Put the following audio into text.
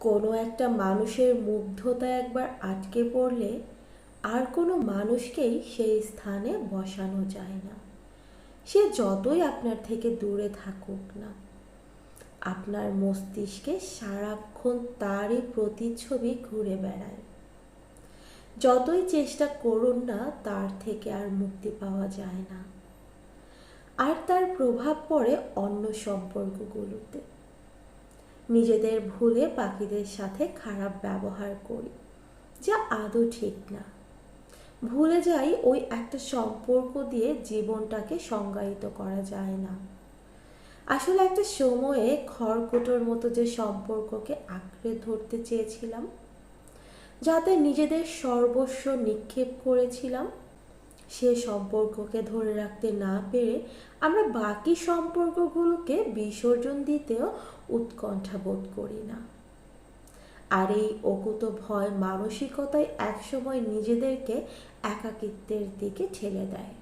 কোনো একটা মানুষের মুগ্ধতা একবার আটকে পড়লে আর কোনো মানুষকেই সেই স্থানে বসানো যায় না। সে যতই আপনার থেকে দূরে থাকুক না। আপনার মস্তিষ্কে সারাক্ষণ তারই প্রতিচ্ছবি ঘুরে বেড়ায়। যতই চেষ্টা করুন না, তার থেকে আর মুক্তি পাওয়া যায় না। আর তার প্রভাব পড়ে অন্য সম্পর্কগুলোতে। নিজেদের ভুলে পাখিদের সাথে খারাপ ব্যবহার করি, যা আদৌ ঠিক না। ভুলে যাই ওই একটা সম্পর্ক দিয়ে জীবনটাকে সংজ্ঞায়িত করা যায় না। আসলে একটা সময়ে খড়কুটোর মতো যে সম্পর্ককে আঁকড়ে ধরতে চেয়েছিলাম, যাতে নিজেদের সর্বস্ব নিক্ষেপ করেছিলাম সে সম্পর্ককে ধরে রাখতে না পেরে আমরা বাকি সম্পর্কগুলোকে বিসর্জন দিতেও উৎকণ্ঠা বোধ করি না। আর এই অকুত ভয় মানসিকতায় একসময় নিজেদেরকে একাকিত্বের দিকে ঠেলে দেয়।